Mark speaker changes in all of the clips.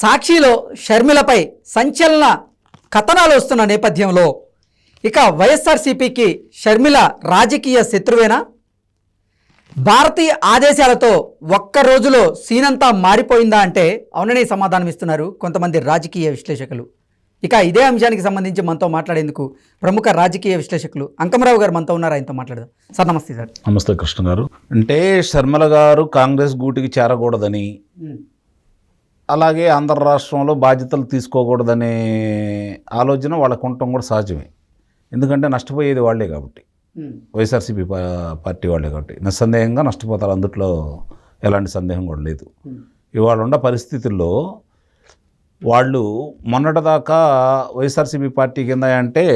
Speaker 1: సాక్షిలో షర్మిలపై సంచలన కథనాలు వస్తున్న నేపథ్యంలో ఇక వైఎస్ఆర్సీపీకి షర్మిల రాజకీయ శత్రువేనా? భారతీయ ఆదేశాలతో ఒక్క రోజులో సీనంతా మారిపోయిందా అంటే అవుననే సమాధానం ఇస్తున్నారు కొంతమంది రాజకీయ విశ్లేషకులు. ఇక ఇదే అంశానికి సంబంధించి మనతో మాట్లాడేందుకు ప్రముఖ రాజకీయ విశ్లేషకులు అంకమరావు గారు మనతో ఉన్నారు? ఆయనతో మాట్లాడదాం. సార్ నమస్తే సార్.
Speaker 2: నమస్తే కృష్ణ గారు అంటే శర్మల గారు కాంగ్రెస్ గూటికి చేరకూడదని అలాగే ఆంధ్ర రాష్ట్రంలో బాధ్యతలు తీసుకోకూడదనే ఆలోచన వాళ్ళకు ఉండటం కూడా సహజమే. ఎందుకంటే నష్టపోయేది వాళ్ళే కాబట్టి. వైఎస్ఆర్సీపీ పార్టీ వాళ్ళే కాబట్టి. నిస్సందేహంగా నష్టపోతారు. అందుట్లో ఎలాంటి సందేహం కూడా లేదు. ఇవాళ ఉన్న పరిస్థితుల్లో వాళ్ళు మొన్నటిదాకా వైఎస్ఆర్సీపీ పార్టీ కింద అంటే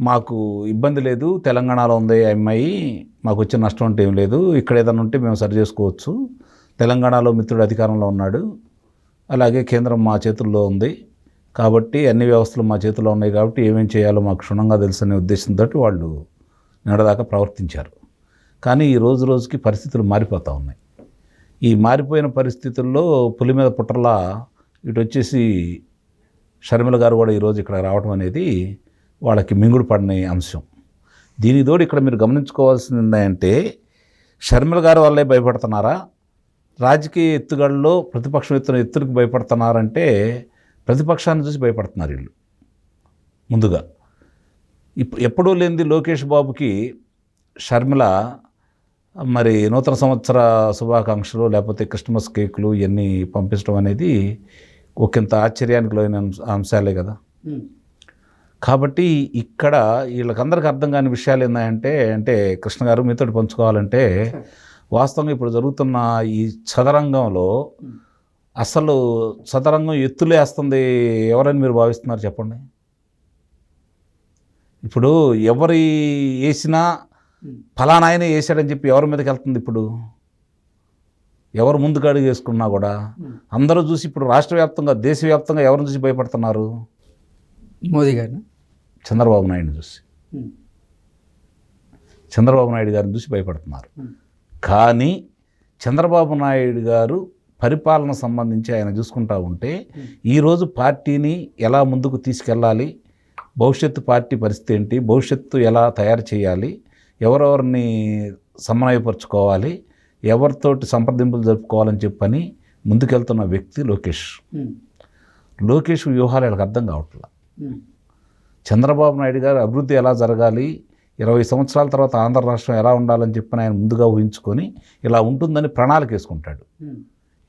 Speaker 2: మాకు ఇబ్బంది లేదు తెలంగాణలో ఉంది అమ్మాయి మాకు వచ్చిన నష్టం అంటే ఏం లేదు ఇక్కడ ఏదైనా ఉంటే మేము సరి చేసుకోవచ్చు. తెలంగాణలో మిత్రుడు అధికారంలో ఉన్నాడు. అలాగే కేంద్రం మా చేతుల్లో ఉంది. కాబట్టి అన్ని వ్యవస్థలు మా చేతుల్లో ఉన్నాయి కాబట్టి ఏమేం చేయాలో మాకు క్షుణ్ణంగా తెలుసనే ఉద్దేశంతో వాళ్ళు నిన్నదాకా ప్రవర్తించారు. కానీ ఈ రోజు రోజుకి పరిస్థితులు మారిపోతూ ఉన్నాయి. ఈ మారిపోయిన పరిస్థితుల్లో పులి మీద పుట్టలా ఇటు వచ్చేసి షర్మిల గారు కూడా ఈరోజు ఇక్కడ రావడం అనేది వాళ్ళకి మింగుడు పడిన అంశం. దీనికి తోడు ఇక్కడ మీరు గమనించుకోవాల్సింది ఏంటంటే షర్మిల గారు వల్లే భయపడుతున్నారా? రాజకీయ ఎత్తుగడలో ప్రతిపక్షం ఎత్తున ఎత్తులకు భయపడుతున్నారంటే ప్రతిపక్షాన్ని చూసి భయపడుతున్నారు వీళ్ళు. ముందుగా. ఇప్పుడు ఎప్పుడూ లేనిది లోకేష్ బాబుకి షర్మిల మరి నూతన సంవత్సర శుభాకాంక్షలు లేకపోతే క్రిస్మస్ కేకులు ఇవన్నీ పంపించడం అనేది ఒకంత ఆశ్చర్యానికి లోని అంశ- అంశాలే కదా. కాబట్టి ఇక్కడ వీళ్ళకందరికీ అర్థం కాని విషయాలు ఏంటంటే అంటే కృష్ణ గారు మీతో పంచుకోవాలంటే వాస్తవంగా ఇప్పుడు జరుగుతున్న ఈ చదరంగంలో అసలు చదరంగం ఎత్తులేస్తుంది ఎవరని మీరు భావిస్తున్నారు చెప్పండి? ఇప్పుడు ఎవరి వేసినా ఫలానా ఆయన వేసాడని చెప్పి ఎవరి మీదకి వెళ్తుంది ఇప్పుడు? ఎవరు ముందుకు అడుగు వేసుకున్నా కూడా అందరూ చూసి ఇప్పుడు రాష్ట్ర వ్యాప్తంగా దేశవ్యాప్తంగా ఎవరిని చూసి భయపడుతున్నారు?
Speaker 1: మోదీ గారిని.
Speaker 2: చంద్రబాబు నాయుడుని చూసి. చంద్రబాబు నాయుడు గారిని చూసి భయపడుతున్నారు. కానీ చంద్రబాబు నాయుడు గారు పరిపాలన సంబంధించి ఆయన చూసుకుంటా ఉంటే ఈరోజు పార్టీని ఎలా ముందుకు తీసుకెళ్ళాలి? భవిష్యత్తు పార్టీ పరిస్థితి ఏంటి? భవిష్యత్తు ఎలా తయారు చేయాలి? ఎవరెవరిని సమన్వయపరుచుకోవాలి? ఎవరితోటి సంప్రదింపులు జరుపుకోవాలని చెప్పని ముందుకెళ్తున్న వ్యక్తి లోకేష్. లోకేష్ వ్యూహాలు వీళ్ళకి అర్థం కావట్లేదు చంద్రబాబు నాయుడు గారు అభివృద్ధి ఎలా జరగాలి? ఇరవై సంవత్సరాల తర్వాత ఆంధ్ర రాష్ట్రం ఎలా ఉండాలని చెప్పని ఆయన ముందుగా ఊహించుకొని ఇలా ఉంటుందని ప్రణాళిక వేసుకుంటాడు.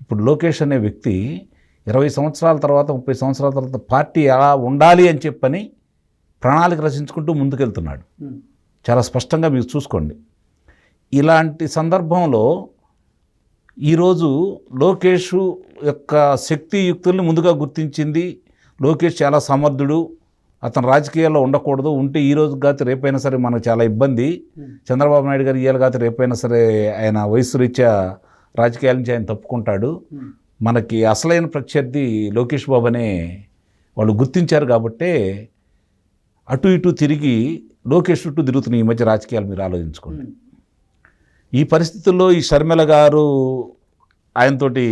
Speaker 2: ఇప్పుడు లోకేష్ అనే వ్యక్తి ఇరవై సంవత్సరాల తర్వాత ముప్పై సంవత్సరాల తర్వాత పార్టీ ఎలా ఉండాలి అని చెప్పని ప్రణాళిక రచించుకుంటూ ముందుకెళ్తున్నాడు. చాలా స్పష్టంగా మీరు చూసుకోండి. ఇలాంటి సందర్భంలో ఈరోజు లోకేష్ యొక్క శక్తియుక్తుల్ని ముందుగా గుర్తించింది. లోకేష్ చాలా సమర్థుడు. అతను రాజకీయాల్లో ఉండకూడదు. ఉంటే ఈ రోజు కాదు రేపైనా సరే మనకు చాలా ఇబ్బంది. చంద్రబాబు నాయుడు గారు ఇయ్యాలి కాదు రేపైనా సరే ఆయన వయసు రీత్యా రాజకీయాల నుంచి ఆయన తప్పుకుంటాడు. మనకి అసలైన ప్రత్యర్థి లోకేష్ బాబు అనే వాళ్ళు గుర్తించారు కాబట్టే అటు ఇటు తిరిగి లోకేష్ చుట్టూ తిరుగుతున్నాయి ఈ మధ్య రాజకీయాలు మీరు ఆలోచించుకోండి. ఈ పరిస్థితుల్లో ఈ షర్మిల గారు ఆయనతోటి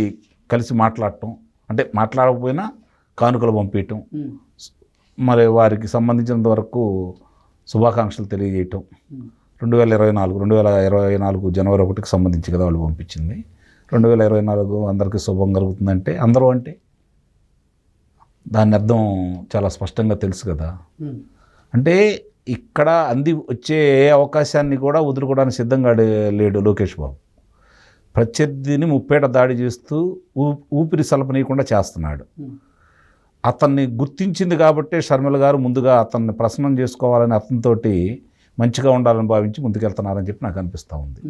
Speaker 2: కలిసి మాట్లాడటం అంటే మాట్లాడకపోయినా కానుకలు పంపించటం మరి వారికి సంబంధించినంత వరకు శుభాకాంక్షలు తెలియజేయటం. రెండు వేల ఇరవై నాలుగు రెండు వేల ఇరవై నాలుగు జనవరి ఒకటికి సంబంధించి కదా వాళ్ళు పంపించింది. రెండు వేల ఇరవై నాలుగు అందరికీ శుభం కలుగుతుందంటే అందరూ అంటే దాని అర్థం చాలా స్పష్టంగా తెలుసు కదా. అంటే ఇక్కడ అంది వచ్చే ఏ అవకాశాన్ని కూడా వదులుకోవడానికి సిద్ధంగా లేడు లోకేష్ బాబు. ప్రత్యర్థిని ముప్పేట దాడి చేస్తూ ఊ ఊపిరి సలపనీయకుండా చేస్తున్నాడు. అతన్ని గుర్తించింది కాబట్టే షర్మిల గారు ముందుగా అతన్ని ప్రసన్నం చేసుకోవాలని అతనితోటి మంచిగా ఉండాలని భావించి ముందుకెళ్తున్నారని చెప్పి నాకు అనిపిస్తూ ఉంది.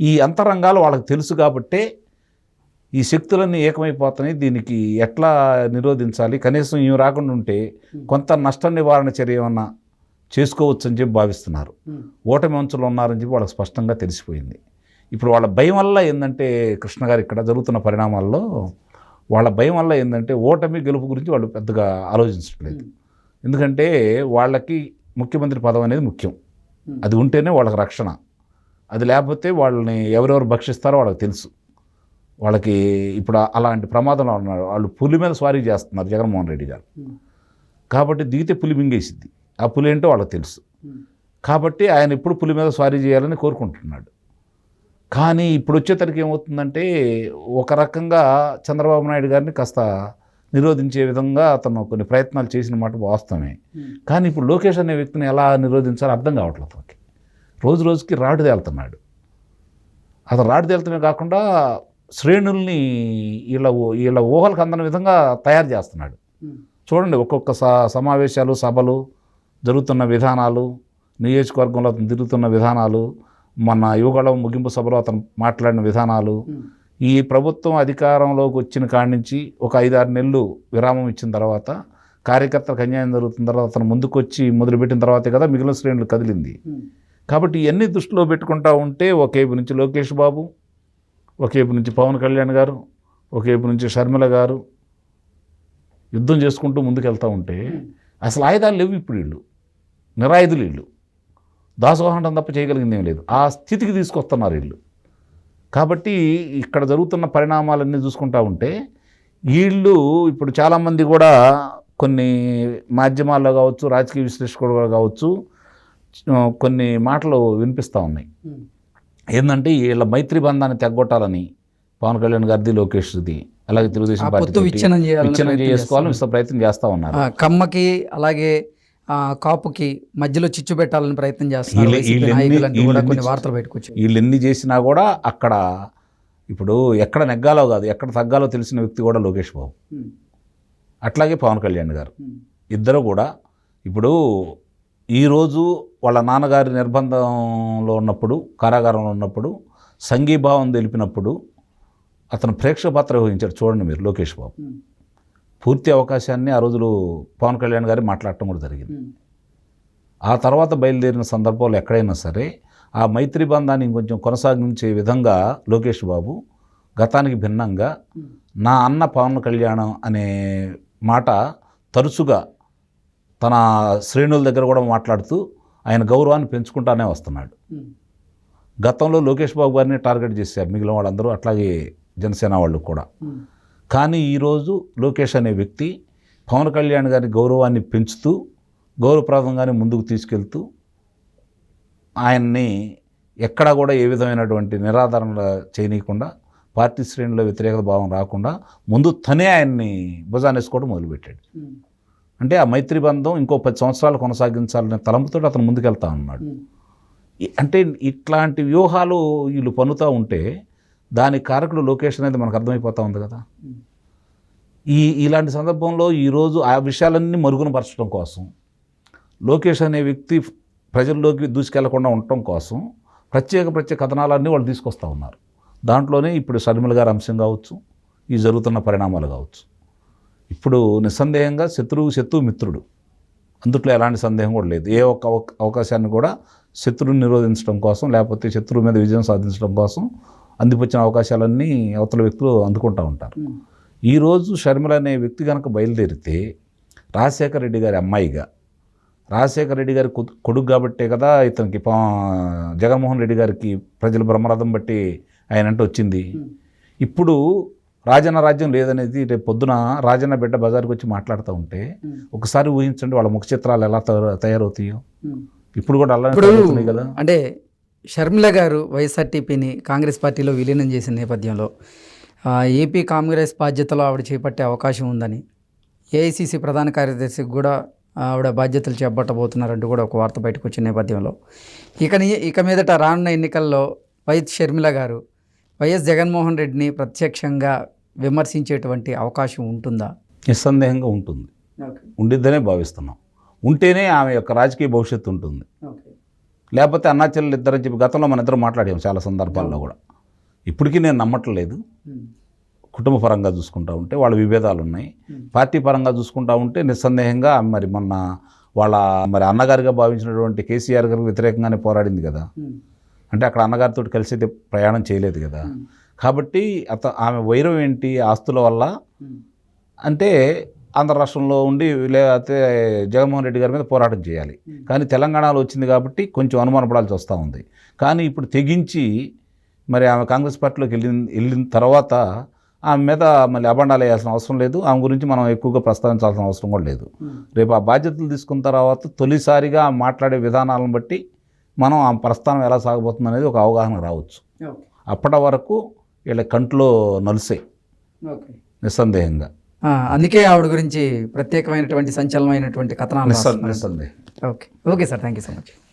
Speaker 2: ఈ అంతరంగాలు వాళ్ళకి తెలుసు కాబట్టే ఈ శక్తులన్నీ ఏకమైపోతున్నాయి. దీనికి ఎట్లా నిరోధించాలి? కనీసం ఇవి రాకుండా ఉంటే కొంత నష్ట నివారణ చర్య ఏమన్నా చేసుకోవచ్చు అని చెప్పి భావిస్తున్నారు. ఓటమి అంచులో ఉన్నారని చెప్పి వాళ్ళకి స్పష్టంగా తెలిసిపోయింది. ఇప్పుడు వాళ్ళ భయం వల్ల ఏంటంటే కృష్ణ గారు ఇక్కడ జరుగుతున్న పరిణామాల్లో వాళ్ళ భయం వల్ల ఏంటంటే ఓటమి గెలుపు గురించి వాళ్ళు పెద్దగా ఆలోచించట్లేదు. ఎందుకంటే వాళ్ళకి ముఖ్యమంత్రి పదవి అనేది ముఖ్యం. అది ఉంటేనే వాళ్ళకి రక్షణ. అది లేకపోతే వాళ్ళని ఎవరెవరు భక్షిస్తారో వాళ్ళకి తెలుసు. వాళ్ళకి ఇప్పుడు అలాంటి ప్రమాదంలో ఉన్నారు. వాళ్ళు పులి మీద స్వారీ చేస్తున్నారు జగన్మోహన్ రెడ్డి గారు. కాబట్టి దిగితే పులి మింగేసిద్ది. ఆ పులి ఏంటో వాళ్ళకి తెలుసు. కాబట్టి ఆయన ఇప్పుడు పులి మీద స్వారీ చేయాలని కోరుకుంటున్నాడు. కానీ ఇప్పుడు వచ్చేసరికి ఏమవుతుందంటే ఒక రకంగా చంద్రబాబు నాయుడు గారిని కాస్త నిరోధించే విధంగా అతను కొన్ని ప్రయత్నాలు చేసిన మాట వాస్తవమే. కానీ ఇప్పుడు లోకేష్ అనే వ్యక్తిని ఎలా నిరోధించాలో అర్థం కావట్లేదు అతనికి. రోజు రోజుకి రాడు తేలుతున్నాడు అతను రాడు తేలుతమే కాకుండా శ్రేణుల్ని వీళ్ళ వీళ్ళ ఊహలకు అందని విధంగా తయారు చేస్తున్నాడు. చూడండి ఒక్కొక్క స సమావేశాలు సభలు జరుగుతున్న విధానాలు నియోజకవర్గంలో అతను తిరుగుతున్న విధానాలు మన యువగళం ముగింపు సభలో అతను మాట్లాడిన విధానాలు. ఈ ప్రభుత్వం అధికారంలోకి వచ్చిన కాడి నుంచి ఒక ఐదారు నెలలు విరామం ఇచ్చిన తర్వాత కార్యకర్తలకు అన్యాయం జరుగుతున్న తర్వాత అతను ముందుకు వచ్చి మొదలుపెట్టిన తర్వాతే కదా మిగిలిన శ్రేణులు కదిలింది. కాబట్టి ఇవన్నీ దృష్టిలో పెట్టుకుంటా ఉంటే ఒకేపు నుంచి లోకేష్ బాబు ఒకేపు నుంచి పవన్ కళ్యాణ్ గారు ఒకేపు నుంచి షర్మిల గారు యుద్ధం చేసుకుంటూ ముందుకెళ్తూ ఉంటే అసలు ఆయుధాలు లేవు ఇప్పుడు వీళ్ళు. నిరాయుధులు వీళ్ళు. దాసోహనం తప్ప చేయగలిగింది ఏం లేదు. ఆ స్థితికి తీసుకొస్తున్నారు వీళ్ళు. కాబట్టి ఇక్కడ జరుగుతున్న పరిణామాలన్నీ చూసుకుంటా ఉంటే వీళ్ళు ఇప్పుడు చాలామంది కూడా కొన్ని మాధ్యమాల్లో కావచ్చు రాజకీయ విశ్లేషకులు కూడా కావచ్చు కొన్ని మాటలు వినిపిస్తూ ఉన్నాయి. ఏంటంటే వీళ్ళ మైత్రి బంధాన్ని తెగ్గొట్టాలని పవన్ కళ్యాణ్ గారిది లోకేష్ది అలాగే తెలుగుదేశం పార్టీ
Speaker 1: విచ్ఛిన్నం
Speaker 2: చేసుకోవాలని ప్రయత్నం చేస్తూ ఉన్నారు.
Speaker 1: కమ్మకి అలాగే కాపుకి మధ్యలో చిచ్చు పెట్టాలని ప్రయత్నం చేస్తున్నారు కూడా కొన్ని వార్తలు
Speaker 2: వీళ్ళు ఎన్ని చేసినా కూడా అక్కడ ఇప్పుడు ఎక్కడ నెగ్గాలో కాదు ఎక్కడ తగ్గాలో తెలిసిన వ్యక్తి కూడా లోకేష్ బాబు. అట్లాగే పవన్ కళ్యాణ్ గారు. ఇద్దరు కూడా ఇప్పుడు ఈరోజు వాళ్ళ నాన్నగారి నిర్బంధంలో ఉన్నప్పుడు కారాగారంలో ఉన్నప్పుడు సంఘీభావం తెలిపినప్పుడు అతను ప్రేక్షక పాత్ర వహించాడు. చూడండి మీరు లోకేష్ బాబు. పూర్తి అవకాశాన్ని ఆ రోజులు పవన్ కళ్యాణ్ గారి మాట్లాడటం కూడా జరిగింది. ఆ తర్వాత బయలుదేరిన సందర్భంలో ఎక్కడైనా సరే ఆ మైత్రి బంధాన్ని ఇంకొంచెం కొనసాగించే విధంగా లోకేష్ బాబు గతానికి భిన్నంగా నా అన్న పవన్ కళ్యాణం అనే మాట తరచుగా తన శ్రేణుల దగ్గర కూడా మాట్లాడుతూ ఆయన గౌరవాన్ని పెంచుకుంటానే వస్తున్నాడు. గతంలో లోకేష్ బాబు గారిని టార్గెట్ చేశారు మిగిలిన వాళ్ళందరూ అట్లాగే జనసేన వాళ్ళు కూడా. కానీ ఈరోజు లోకేష్ అనే వ్యక్తి పవన్ కళ్యాణ్ గారి గౌరవాన్ని పెంచుతూ గౌరవప్రదంగానే ముందుకు తీసుకెళ్తూ ఆయన్ని ఎక్కడా కూడా ఏ విధమైనటువంటి నిరాదరణ చేయనీయకుండా పార్టీ శ్రేణిలో వ్యతిరేక భావం రాకుండా ముందు తనే ఆయన్ని భుజానేసుకోవడం మొదలుపెట్టాడు. అంటే ఆ మైత్రి బంధం ఇంకో పది సంవత్సరాలు కొనసాగించాలనే తలంపుతో అతను ముందుకెళ్తా ఉన్నాడు. అంటే ఇట్లాంటి వ్యూహాలు వీళ్ళు పన్నుతూ ఉంటే దానికి కారకుడు లోకేష్ అనేది మనకు అర్థమైపోతూ ఉంది కదా. ఈ ఇలాంటి సందర్భంలో ఈరోజు ఆ విషయాలన్నీ మరుగునపరచడం కోసం లోకేష్ అనే వ్యక్తి ప్రజల్లోకి దూసుకెళ్ళకుండా ఉండటం కోసం ప్రత్యేక ప్రత్యేక కథనాలన్నీ వాళ్ళు తీసుకొస్తూ ఉన్నారు. దాంట్లోనే ఇప్పుడు షర్మిల గారి అంశం కావచ్చు ఈ జరుగుతున్న పరిణామాలు కావచ్చు. ఇప్పుడు నిస్సందేహంగా శత్రువు శత్రువు మిత్రుడు అందుట్లో ఎలాంటి సందేహం కూడా లేదు. ఏ ఒక్క అవకాశాన్ని కూడా శత్రువుని నిరోధించడం కోసం లేకపోతే శత్రువు మీద విజయం సాధించడం కోసం అందిపుచ్చిన అవకాశాలన్నీ అవతల వ్యక్తులు అందుకుంటూ ఉంటారు. ఈరోజు షర్మిల అనే వ్యక్తి కనుక బయలుదేరితే రాజశేఖర రెడ్డి గారి అమ్మాయిగా రాజశేఖర రెడ్డి గారి కొడుకు కాబట్టే కదా ఇతనికి జగన్మోహన్ రెడ్డి గారికి ప్రజల బ్రహ్మరథం బట్టి ఆయన అంటే వచ్చింది. ఇప్పుడు రాజన్న రాజ్యం లేదనేది రేపు పొద్దున రాజన్న బిడ్డ బజార్కి వచ్చి మాట్లాడుతూ ఉంటే ఒకసారి ఊహించండి వాళ్ళ ముఖ చిత్రాలు ఎలా తయారు- తయారవుతాయో ఇప్పుడు కూడా తయారవుతున్నాయి కదా.
Speaker 1: అంటే షర్మిల గారు వైఎస్ఆర్టీపీని కాంగ్రెస్ పార్టీలో విలీనం చేసిన నేపథ్యంలో ఏపీ కాంగ్రెస్ బాధ్యతలు ఆవిడ చేపట్టే అవకాశం ఉందని ఏఐసిసి ప్రధాన కార్యదర్శికి కూడా ఆవిడ బాధ్యతలు చేపట్టబోతున్నారంటూ కూడా ఒక వార్త బయటకు వచ్చిన నేపథ్యంలో. ఇక ఇక మీదట రానున్న ఎన్నికల్లో వైఎస్ షర్మిల గారు వైఎస్ జగన్మోహన్ రెడ్డిని ప్రత్యక్షంగా విమర్శించేటువంటి అవకాశం ఉంటుందా?
Speaker 2: నిస్సందేహంగా ఉంటుంది. ఉండిద్దనే భావిస్తున్నాం. ఉంటేనే ఆమె యొక్క రాజకీయ భవిష్యత్తు ఉంటుంది. లేకపోతే అన్నా చెల్లెలు ఇద్దరని చెప్పి గతంలో మన ఇద్దరు మాట్లాడాము చాలా సందర్భాల్లో కూడా. ఇప్పటికీ నేను నమ్మట్లేదు. కుటుంబ పరంగా చూసుకుంటా ఉంటే వాళ్ళ విభేదాలు ఉన్నాయి. పార్టీ పరంగా చూసుకుంటా ఉంటే నిస్సందేహంగా మరి మొన్న వాళ్ళ మరి అన్నగారిగా భావించినటువంటి కేసీఆర్ గారికి వ్యతిరేకంగానే పోరాడింది కదా. అంటే అక్కడ అన్నగారితో కలిసి అయితే ప్రయాణం చేయలేదు కదా. కాబట్టి అత ఆమె వైరం ఏంటి? ఆస్తుల వల్ల అంటే ఆంధ్ర రాష్ట్రంలో ఉండి లేకపోతే జగన్మోహన్ రెడ్డి గారి మీద పోరాటం చేయాలి. కానీ తెలంగాణలో వచ్చింది కాబట్టి కొంచెం అనుమానపడాల్సి వస్తూ ఉంది. కానీ ఇప్పుడు తెగించి మరి ఆమె కాంగ్రెస్ పార్టీలోకి వెళ్ళిన వెళ్ళిన తర్వాత ఆమె మీద మళ్ళీ అబండాలు వేయాల్సిన అవసరం లేదు. ఆమె గురించి మనం ఎక్కువగా ప్రస్తావించాల్సిన అవసరం కూడా లేదు. రేపు ఆ బాధ్యతలు తీసుకున్న తర్వాత తొలిసారిగా మాట్లాడే విధానాలను బట్టి మనం ఆ ప్రస్థానం ఎలా సాగబోతుంది అనేది ఒక అవగాహన రావచ్చు. అప్పటి వరకు వీళ్ళ కంట్లో నలుసాయి నిస్సందేహంగా.
Speaker 1: అందుకే ఆవిడ గురించి ప్రత్యేకమైనటువంటి సంచలనమైనటువంటి కథనాలు okay. Okay sir. Thank you so much.